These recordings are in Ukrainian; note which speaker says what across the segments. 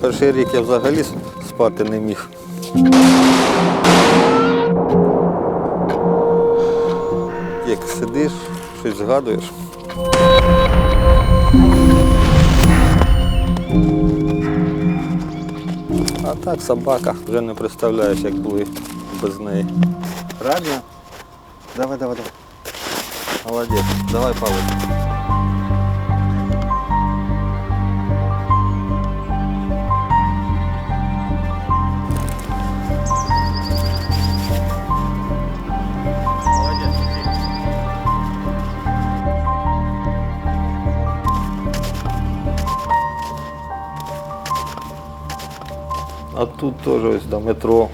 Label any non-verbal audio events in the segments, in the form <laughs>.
Speaker 1: Перший рік я взагалі спати не міг. Як сидиш, щось згадуєш. А так собака вже не представляєш, як були без неї. Правильно? Давай, давай, давай. Молодець. Давай палець. А тут теж ось до метро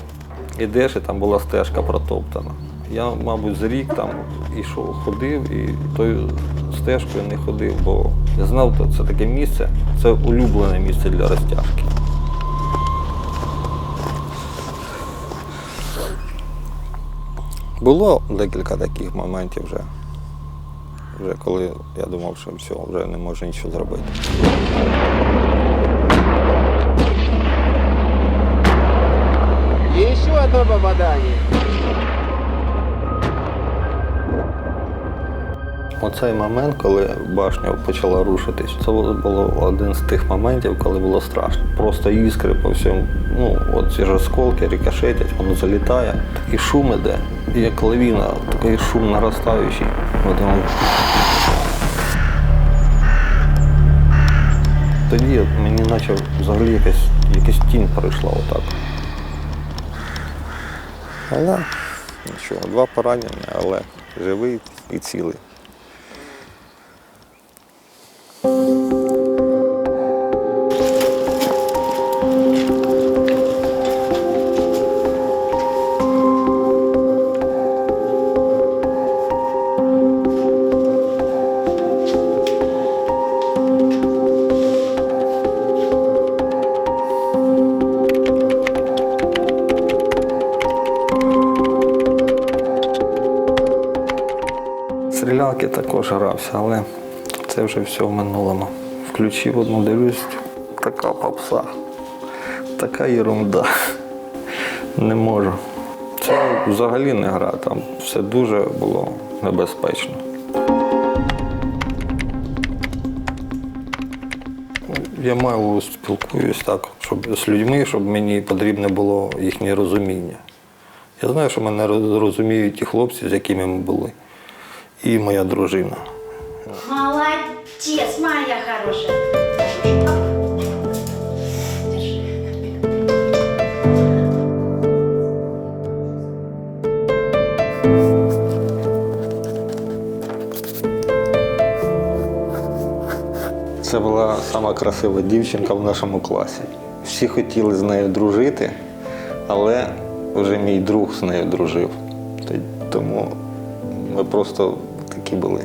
Speaker 1: ідеш, і там була стежка протоптана. Я, мабуть, з рік там ішов, ходив і тою стежкою не ходив, бо я знав, що це таке місце, це улюблене місце для розтяжки. Було декілька таких моментів вже, вже коли я думав, що все, вже не можу нічого зробити.
Speaker 2: Одно попадание.
Speaker 1: Оцей момент, коли башня почала рушитись, це було один з тих моментів, коли було страшно. Просто іскри по всьому. Ну, от ці ж осколки рикошетять, воно залітає, такий шум іде. Як лавіна, такий шум наростаючий. От воно... Тоді мені наче взагалі якась, якась тінь прийшла отак. Але нічого, два поранення, але живий і цілий. Стрілялки також грався, але це вже все в минулому. Включив одну, дивлюсь, така попса, така ерунда. Не можу. Це взагалі не гра, там все дуже було небезпечно. Я мало спілкуюсь так, щоб з людьми, щоб мені потрібне було їхнє розуміння. Я знаю, що мене розуміють ті хлопці, з якими ми були, і моя дружина.
Speaker 3: Молодец, моя хорошая.
Speaker 1: Це була сама красива дівчинка в нашому класі. Всі хотіли з нею дружити, але вже мій друг з нею дружив. Тому ми просто такі були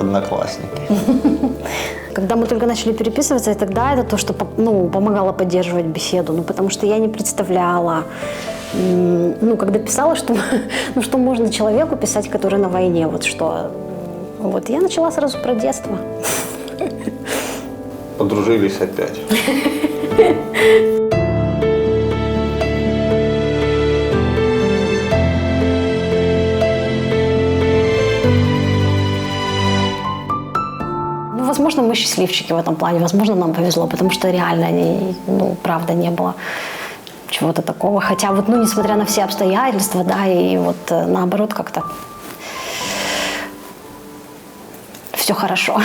Speaker 1: однокласники. <laughs>
Speaker 4: Когда мы только начали переписываться, и тогда это то, что ну, помогало поддерживать беседу, ну, потому что я не представляла, ну, когда писала, что, <laughs> ну, что можно человеку писать, который на войне, вот что. Вот я начала сразу про детство. <laughs>
Speaker 1: Подружились опять.
Speaker 4: возможно, мы счастливчики в этом плане, возможно, нам повезло, потому что реально, не- ну, правда, не было чего-то такого. Хотя вот, ну, несмотря на все обстоятельства, да, и вот э, наоборот как-то все хорошо.